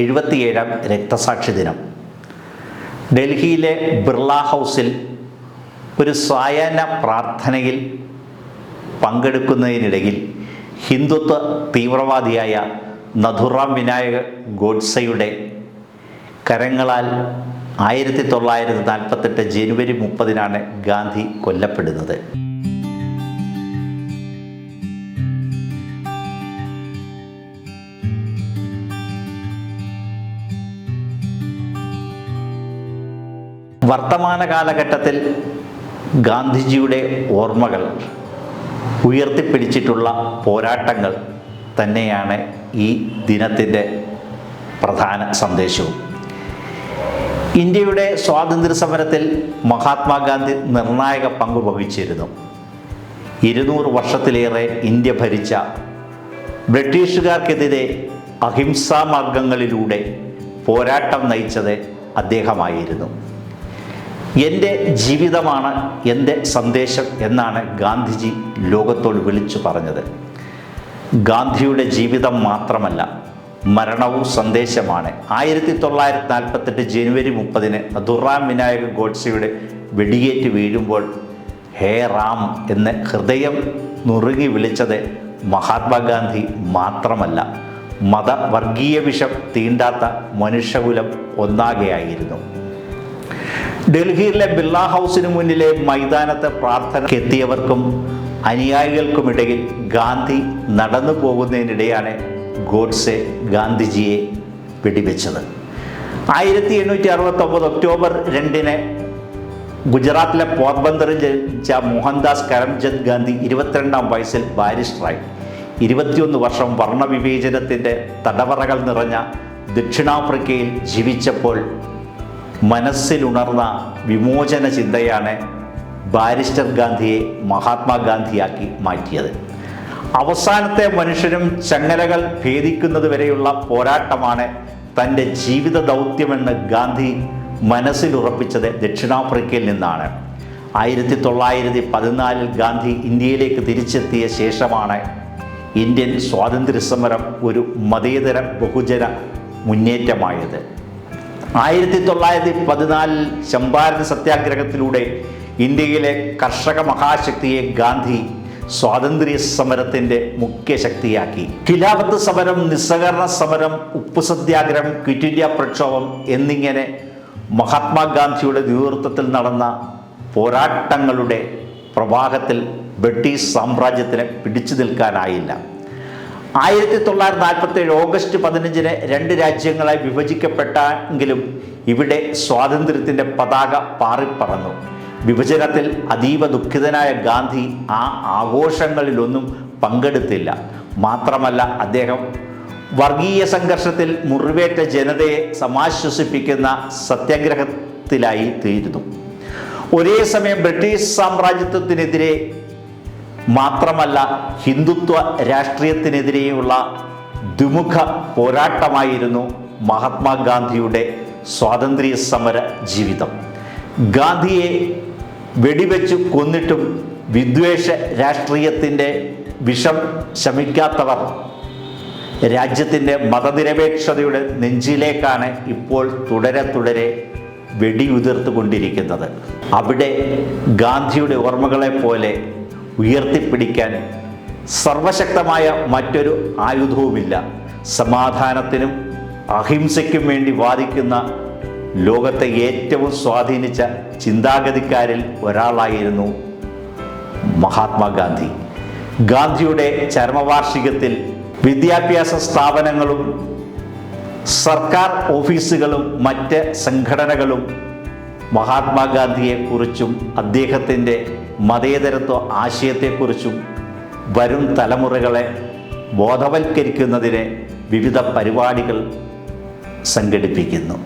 എഴുപത്തിയേഴാം രക്തസാക്ഷി ദിനം. ഡൽഹിയിലെ ബിർള ഹൗസിൽ ഒരു സായാഹ്ന പ്രാർത്ഥനയിൽ പങ്കെടുക്കുന്നതിനിടയിൽ ഹിന്ദുത്വ തീവ്രവാദിയായ നഥുറാം വിനായക ഗോഡ്സയുടെ കരങ്ങളാൽ ആയിരത്തി തൊള്ളായിരത്തി നാൽപ്പത്തെട്ട് ജനുവരി മുപ്പതിനാണ് ഗാന്ധി കൊല്ലപ്പെടുന്നത്. വർത്തമാന കാലഘട്ടത്തിൽ ഗാന്ധിജിയുടെ ഓർമ്മകൾ ഉയർത്തിപ്പിടിച്ചിട്ടുള്ള പോരാട്ടങ്ങൾ തന്നെയാണ് ഈ ദിനത്തിന്റെ പ്രധാന സന്ദേശവും. ഇന്ത്യയുടെ സ്വാതന്ത്ര്യ സമരത്തിൽ മഹാത്മാഗാന്ധി നിർണായക പങ്ക് വഹിച്ചിരുന്നു. ഇരുന്നൂറ് വർഷത്തിലേറെ ഇന്ത്യ ഭരിച്ച ബ്രിട്ടീഷുകാർക്കെതിരെ അഹിംസാ മാർഗങ്ങളിലൂടെ പോരാട്ടം നയിച്ചത് അദ്ദേഹമായിരുന്നു. എന്റെ ജീവിതമാണ് എന്റെ സന്ദേശം എന്നാണ് ഗാന്ധിജി ലോകത്തോട് വിളിച്ചു പറഞ്ഞത്. ഗാന്ധിയുടെ ജീവിതം മാത്രമല്ല മരണവും സന്ദേശമാണ്. ആയിരത്തി തൊള്ളായിരത്തി നാൽപ്പത്തെട്ട് ജനുവരി മുപ്പതിന് ദുറാം വിനായക ഗോഡ്സെയുടെ വെടിയേറ്റ് വീഴുമ്പോൾ ഹേ റാം എന്ന് ഹൃദയം നുറുകി വിളിച്ചത് മഹാത്മാഗാന്ധി മാത്രമല്ല മതവർഗീയ വിഷം തീണ്ടാത്ത മനുഷ്യകുലം ഒന്നാകെയായിരുന്നു. ഡൽഹിയിലെ ബിർള ഹൗസിന് മുന്നിലെ മൈതാനത്ത് പ്രാർത്ഥനയ്ക്ക് എത്തിയവർക്കും അനുയായികൾക്കുമിടയിൽ ഗാന്ധി നടന്നു പോകുന്നതിനിടെയാണ് ഗോഡ്സെ ഗാന്ധിജിയെ വെടിവെച്ചത്. ആയിരത്തി എണ്ണൂറ്റി അറുപത്തൊമ്പത് ഒക്ടോബർ രണ്ടിന് ഗുജറാത്തിലെ പോർബന്ദറിൽ ജനിച്ച മോഹൻദാസ് കരംചന്ദ് ഗാന്ധി ഇരുപത്തിരണ്ടാം വയസ്സിൽ ബാരിസ്റ്ററായി. ഇരുപത്തിയൊന്ന് വർഷം വർണവിവേചനത്തിന്റെ തടവറകൾ നിറഞ്ഞ ദക്ഷിണാഫ്രിക്കയിൽ ജീവിച്ചപ്പോൾ മനസ്സിലുണർന്ന വിമോചന ചിന്തയാണ് ബാരിസ്റ്റർ ഗാന്ധിയെ മഹാത്മാഗാന്ധിയാക്കി മാറ്റിയത്. അവസാനത്തെ മനുഷ്യരും ചങ്ങലകൾ ഭേദിക്കുന്നത് വരെയുള്ള പോരാട്ടമാണ് തന്റെ ജീവിത ദൗത്യമെന്ന് ഗാന്ധി മനസ്സിലുറപ്പിച്ചത് ദക്ഷിണാഫ്രിക്കയിൽ നിന്നാണ്. ആയിരത്തി തൊള്ളായിരത്തി പതിനാലിൽ ഗാന്ധി ഇന്ത്യയിലേക്ക് തിരിച്ചെത്തിയ ശേഷമാണ് ഇന്ത്യൻ സ്വാതന്ത്ര്യ സമരം ഒരു മതേതര ബഹുജന മുന്നേറ്റമായത്. ആയിരത്തി തൊള്ളായിരത്തി പതിനാലിൽ ചമ്പാരൻ സത്യാഗ്രഹത്തിലൂടെ ഇന്ത്യയിലെ കർഷക മഹാശക്തിയെ ഗാന്ധി സ്വാതന്ത്ര്യ സമരത്തിന്റെ മുഖ്യ ശക്തിയാക്കി. ഖിലാഫത്ത് സമരം നിസ്സഹകരണ സമരം ഉപ്പു സത്യാഗ്രഹം ക്വിറ്റ് ഇന്ത്യ പ്രക്ഷോഭം എന്നിങ്ങനെ മഹാത്മാഗാന്ധിയുടെ നേതൃത്വത്തിൽ നടന്ന പോരാട്ടങ്ങളുടെ പ്രവാഹത്തിൽ ബ്രിട്ടീഷ് സാമ്രാജ്യത്തിന് പിടിച്ചു നിൽക്കാനായില്ല. ആയിരത്തി തൊള്ളായിരത്തി നാൽപ്പത്തി ഏഴ് ഓഗസ്റ്റ് പതിനഞ്ചിന് രണ്ട് രാജ്യങ്ങളായി വിഭജിക്കപ്പെട്ടെങ്കിലും ഇവിടെ സ്വാതന്ത്ര്യത്തിന്റെ പതാക പാറിപ്പറന്നു. വിഭജനത്തിൽ അതീവ ദുഃഖിതനായ ഗാന്ധി ആ ആഘോഷങ്ങളിലൊന്നും പങ്കെടുത്തില്ല. മാത്രമല്ല അദ്ദേഹം വർഗീയ സംഘർഷത്തിൽ മുറിവേറ്റ ജനതയെ സമാശ്വസിപ്പിക്കുന്ന സത്യാഗ്രഹത്തിലായി തീരുന്നു. ഒരേ സമയം ബ്രിട്ടീഷ് സാമ്രാജ്യത്വത്തിനെതിരെ മാത്രമല്ല ഹിന്ദുത്വ രാഷ്ട്രീയത്തിനെതിരെയുള്ള ദ്വിമുഖ പോരാട്ടമായിരുന്നു മഹാത്മാഗാന്ധിയുടെ സ്വാതന്ത്ര്യ സമര ജീവിതം. ഗാന്ധിയെ വെടിവെച്ച് കൊന്നിട്ടും വിദ്വേഷ രാഷ്ട്രീയത്തിന്റെ വിഷം ശമിക്കാത്തവർ രാജ്യത്തിന്റെ മതനിരപേക്ഷതയുടെ നെഞ്ചിലേക്കാണ് ഇപ്പോൾ തുടരെ തുടരെ വെടിയുതിർത്തുകൊണ്ടിരിക്കുന്നത്. അവിടെ ഗാന്ധിയുടെ ഓർമ്മകളെ പോലെ ഉയർത്തിപ്പിടിക്കാൻ സർവശക്തമായ മറ്റൊരു ആയുധവുമില്ല. സമാധാനത്തിനും അഹിംസയ്ക്കും വേണ്ടി വാദിക്കുന്ന ലോകത്തെ ഏറ്റവും സ്വാധീനിച്ച ചിന്താഗതിക്കാരിൽ ഒരാളായിരുന്നു മഹാത്മാഗാന്ധി. ഗാന്ധിയുടെ ചരമവാർഷികത്തിൽ വിദ്യാഭ്യാസ സ്ഥാപനങ്ങളും സർക്കാർ ഓഫീസുകളും മറ്റ് സംഘടനകളും മഹാത്മാഗാന്ധിയെക്കുറിച്ചും അദ്ദേഹത്തിന്റെ മതേതരത്വ ആശയത്തെക്കുറിച്ചും വരും തലമുറകളെ ബോധവൽക്കരിക്കുന്നതിന് വിവിധ പരിപാടികൾ സംഘടിപ്പിക്കുന്നു.